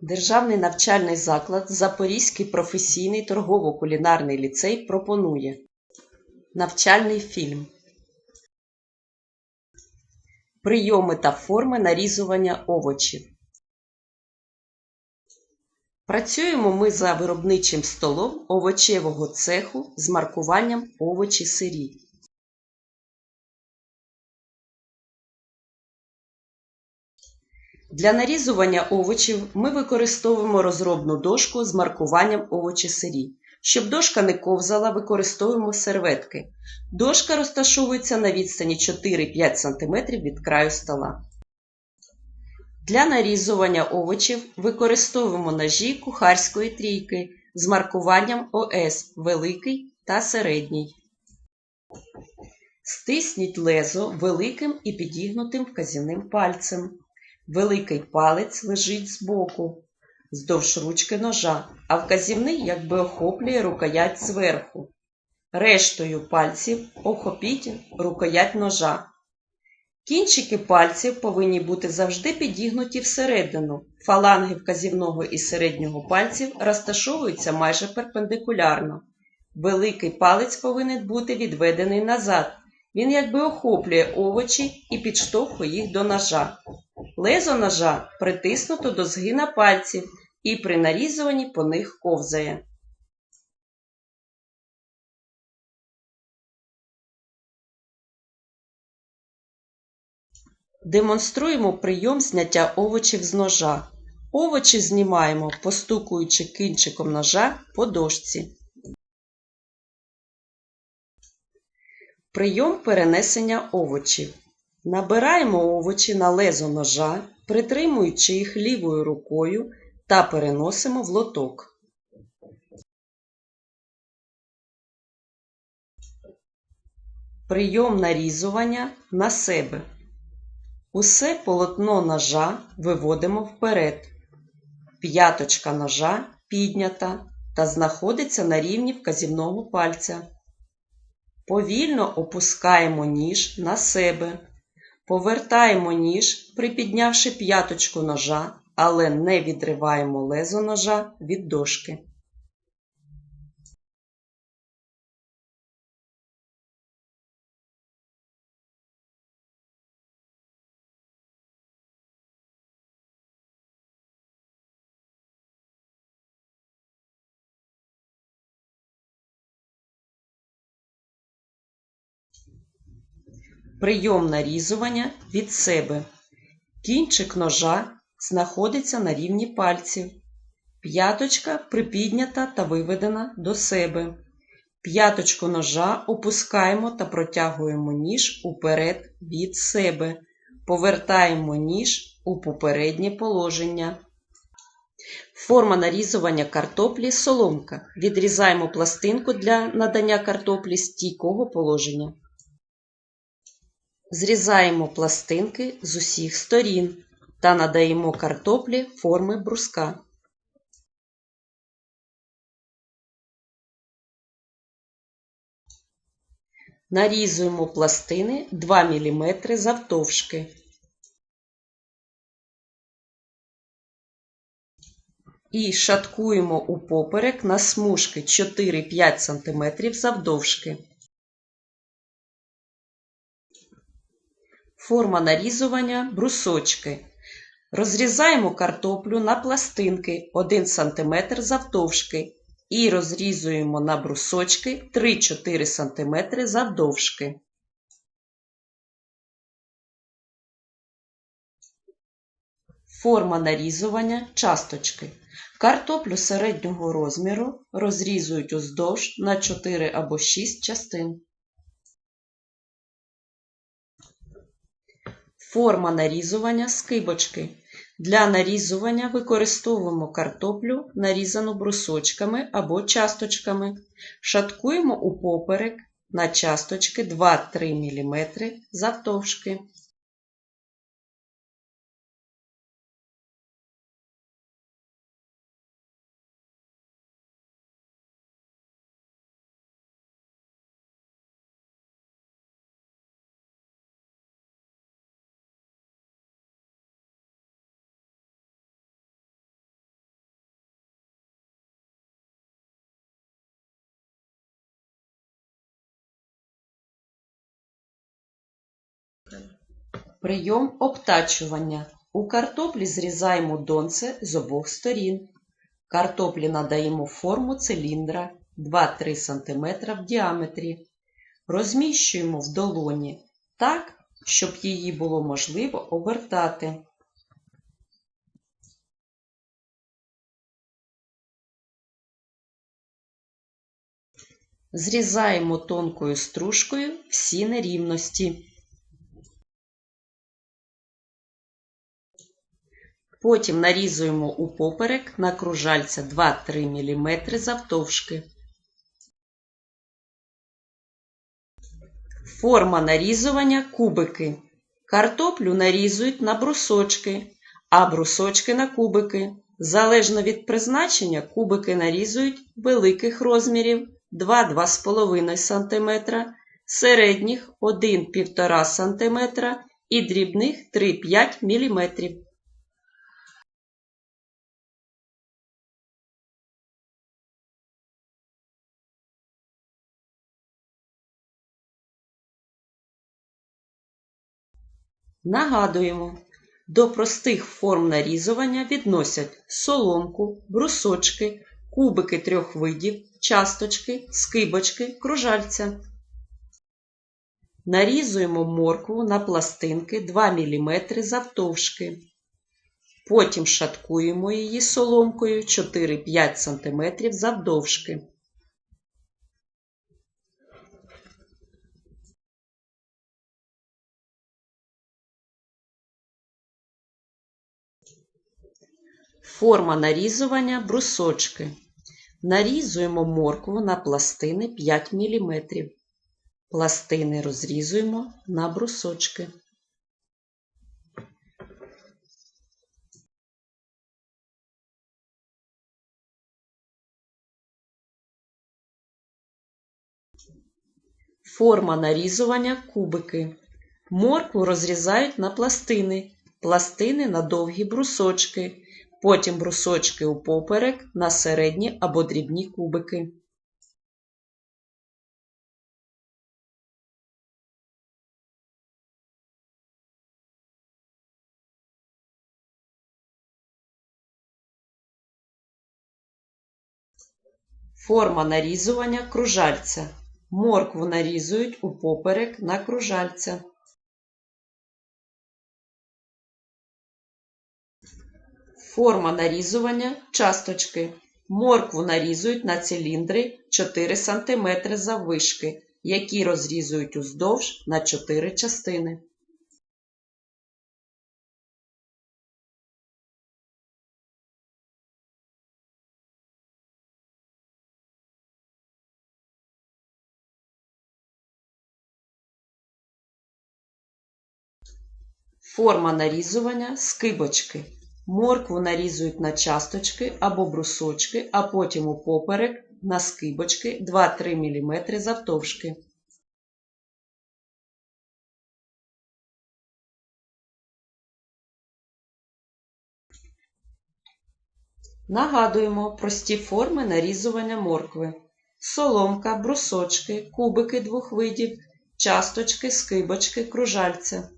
Державний навчальний заклад Запорізький професійний торгово-кулінарний ліцей пропонує навчальний фільм Прийоми та форми нарізування овочів. Працюємо ми за виробничим столом овочевого цеху з маркуванням овочі сирі. Для нарізування овочів ми використовуємо розробну дошку з маркуванням овочі сирі. Щоб дошка не ковзала, використовуємо серветки. Дошка розташовується на відстані 4-5 см від краю стола. Для нарізування овочів використовуємо ножі кухарської трійки з маркуванням ОС великий та середній. Стисніть лезо великим і підігнутим вказівним пальцем. Великий палець лежить збоку, вздовж ручки ножа, а вказівний якби охоплює рукоять зверху. Рештою пальців охопіть рукоять ножа. Кінчики пальців повинні бути завжди підігнуті всередину. Фаланги вказівного і середнього пальців розташовуються майже перпендикулярно. Великий палець повинен бути відведений назад. Він якби охоплює овочі і підштовхує їх до ножа. Лезо ножа притиснуто до згина пальців і при нарізуванні по них ковзає. Демонструємо прийом зняття овочів з ножа. Овочі знімаємо, постукуючи кінчиком ножа по дошці. Прийом перенесення овочів. Набираємо овочі на лезо ножа, притримуючи їх лівою рукою та переносимо в лоток. Прийом нарізування на себе. Усе полотно ножа виводимо вперед. П'яточка ножа піднята та знаходиться на рівні вказівного пальця. Повільно опускаємо ніж на себе. Повертаємо ніж, припіднявши п'яточку ножа, але не відриваємо лезо ножа від дошки. Прийом нарізування від себе. Кінчик ножа знаходиться на рівні пальців. П'яточка припіднята та виведена до себе. П'яточку ножа опускаємо та протягуємо ніж уперед від себе. Повертаємо ніж у попереднє положення. Форма нарізування картоплі соломка. Відрізаємо пластинку для надання картоплі стійкого положення. Зрізаємо пластинки з усіх сторін та надаємо картоплі форми бруска. Нарізуємо пластини 2 мм завтовшки. І шаткуємо у поперек на смужки 4-5 см завдовжки. Форма нарізування брусочки. Розрізаємо картоплю на пластинки 1 см завтовшки і розрізуємо на брусочки 3-4 см завдовжки. Форма нарізування часточки. Картоплю середнього розміру розрізують уздовж на 4 або 6 частин. Форма нарізування скибочки. Для нарізування використовуємо картоплю, нарізану брусочками або часточками. Шаткуємо у поперек на часточки 2-3 мм завтовшки. Прийом обтачування. У картоплі зрізаємо донце з обох сторін. Картоплі надаємо форму циліндра 2-3 см в діаметрі. Розміщуємо в долоні так, щоб її було можливо обертати. Зрізаємо тонкою стружкою всі нерівності. Потім нарізуємо у поперек на кружальця 2-3 мм завтовшки. Форма нарізування кубики. Картоплю нарізують на брусочки, а брусочки на кубики. Залежно від призначення, кубики нарізують великих розмірів 2-2,5 см, середніх 1-1,5 см і дрібних 3-5 мм. Нагадуємо, до простих форм нарізування відносять соломку, брусочки, кубики трьох видів, часточки, скибочки, кружальця. Нарізуємо моркву на пластинки 2 мм завтовшки. Потім шаткуємо її соломкою 4-5 см завдовжки. Форма нарізування брусочки. Нарізуємо моркву на пластини 5 мм. Пластини розрізуємо на брусочки. Форма нарізування кубики. Моркву розрізають на пластини, пластини на довгі брусочки, потім брусочки упоперек на середні або дрібні кубики. Форма нарізування кружальця. Моркву нарізують упоперек на кружальця. Форма нарізування часточки. Моркву нарізують на циліндри 4 см заввишки, які розрізують уздовж на 4 частини. Форма нарізування скибочки. Моркву нарізують на часточки або брусочки, а потім упоперек на скибочки 2-3 мм завтовшки. Нагадуємо прості форми нарізування моркви. Соломка, брусочки, кубики двох видів, часточки, скибочки, кружальця.